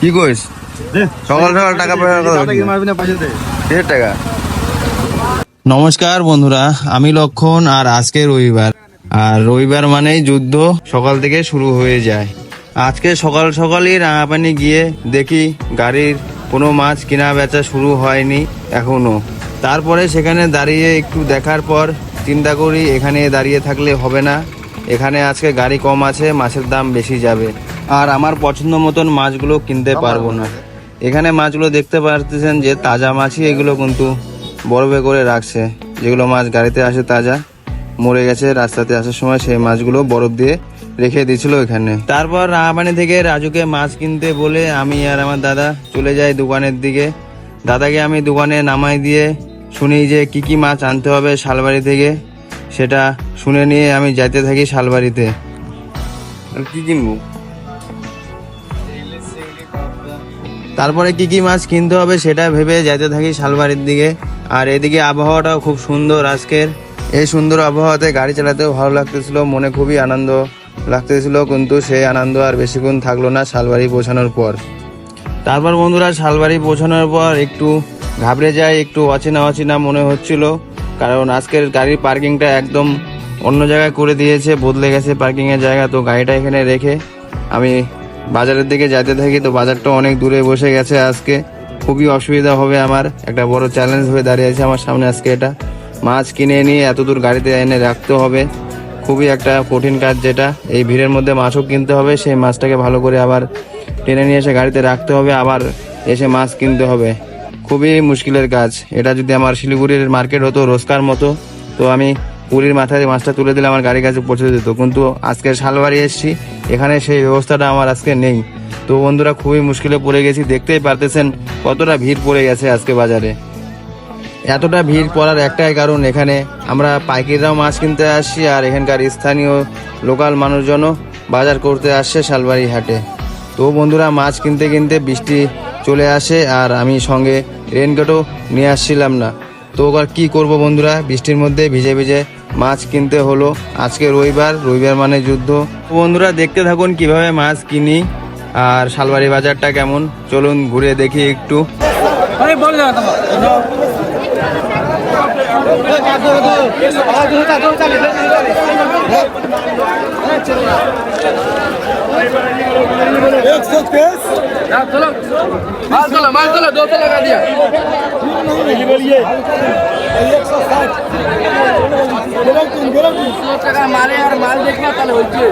কি কইস? সকাল সকাল টাকা পয়সার কথা বলছিস। মারবি না পয়সা টাকা। নমস্কার বন্ধুরা আমি লক্ষণ আর আজকে রবিবার। আর রবিবার মানেই যুদ্ধ সকাল থেকে শুরু হয়ে যায়। আজকে সকাল সকালই রাঙাপানি গিয়ে দেখি গাড়ির কোনো মাছ কেনা বেচা শুরু হয়নি এখনও। তারপরে সেখানে দাঁড়িয়ে একটু দেখার পর চিন্তা করি এখানে দাঁড়িয়ে থাকলে হবে না। এখানে আজকে গাড়ি কম আছে মাছের দাম বেশি যাবে। আর আমার পছন্দ মতন মাছগুলো কিনতে পারব না। এখানে মাছগুলো দেখতে পারতেছেন যে তাজা মাছই এগুলো কিন্তু বরফে করে রাখছে। যেগুলো মাছ গাড়িতে আসে তাজা মরে গেছে রাস্তাতে আসার সময় সেই মাছগুলো বরফ দিয়ে রেখে দিয়েছিল এখানে। তারপর রাঙাপানি থেকে রাজুকে মাছ কিনতে বলে আমি আর আমার দাদা চলে যাই দোকানের দিকে। দাদাকে আমি দোকানে নামাই দিয়ে শুনি যে কি কি মাছ আনতে হবে শালবাড়ি থেকে। সেটা শুনে নিয়ে আমি যাইতে থাকি শালবাড়িতে। আর কি কিনবো? তারপরে কি কি মাছ কিনতে হবে সেটা ভেবে যেতে থাকি শালবাড়ির দিকে। আর এদিকে আবহাওয়াটাও খুব সুন্দর আজকের। এই সুন্দর আবহাওয়াতে গাড়ি চালাতেও ভালো লাগতেছিল, মনে খুবই আনন্দ লাগতেছিল, কিন্তু সেই আনন্দ আর বেশিক্ষণ থাকল না শালবাড়ি পৌঁছানোর পর। তারপর বন্ধুরা, শালবাড়ি পৌঁছানোর পর একটু ঘাবড়ে যায় একটু অচেনা অচেনা মনে হচ্ছিল, কারণ আজকের গাড়ির পার্কিংটা একদম অন্য জায়গায় করে দিয়েছে, বদলে গেছে পার্কিংয়ের জায়গা, তো গাড়িটা এখানে রেখে আমি বাজারের দিকে যেতে থাকি তো বাজারটা অনেক দূরে বসে গেছে আজকে। খুবই অসুবিধা হবে আমার। একটা বড় চ্যালেঞ্জ হয়ে দাঁড়িয়েছে আমার সামনে আজকে এটা। মাছ কিনে নিয়ে এত দূর গাড়িতে এনে রাখতে হবে। খুবই একটা কঠিন কাজ যেটা। এই ভিড়ের মধ্যে মাছও কিনতে হবে, সেই মাছটাকে ভালো করে আবার টেনে নিয়ে এসে গাড়িতে রাখতে হবে, আবার এসে মাছ কিনতে হবে। খুবই মুশকিলের কাজ। এটা যদি আমার শিলিগুড়ির মার্কেট হতো, রোজকার মতো, তো আমি পুরীর মাথায় মাছটা তুলে দিলে আমার গাড়ির কাছে পৌঁছে দিত। কিন্তু আজকে শালবাড়ি এসেছি, এখানে সেই ব্যবস্থাটা আমার আজকে নেই। তো বন্ধুরা, খুবই মুশকিলে পড়ে গেছি, দেখতেই পারতেছেন কতটা ভিড় পড়ে গেছে আজকে বাজারে। এতটা ভিড় পড়ার একটাই কারণ এখানে আমরা পাইকারিরাও মাছ কিনতে আসছি আর এখানকার স্থানীয় লোকাল মানুষজনও বাজার করতে আসছে শালবাড়ি হাটে। তো বন্ধুরা, মাছ কিনতে কিনতে বৃষ্টি চলে আসে আর আমি সঙ্গে রেনকোটও নিয়ে আসছিলাম না। তো আর কি করব বন্ধুরা, বৃষ্টির মধ্যে ভিজে ভিজে মাছ কিনতে হলো। আজকে রবিবার রবিবার মানে যুদ্ধ। বন্ধুরা দেখতে থাকুন কীভাবে মাছ কিনি আর শালবাড়ি বাজারটা কেমন। চলুন ঘুরে দেখি একটু। एक सौ तीस माल तोलो माल तोलो दो तोलो का दिया एक सौ साठ गरम तीन गरम तीन दो টাকা মালে আর মাল দেখলে তাহলে হচ্ছে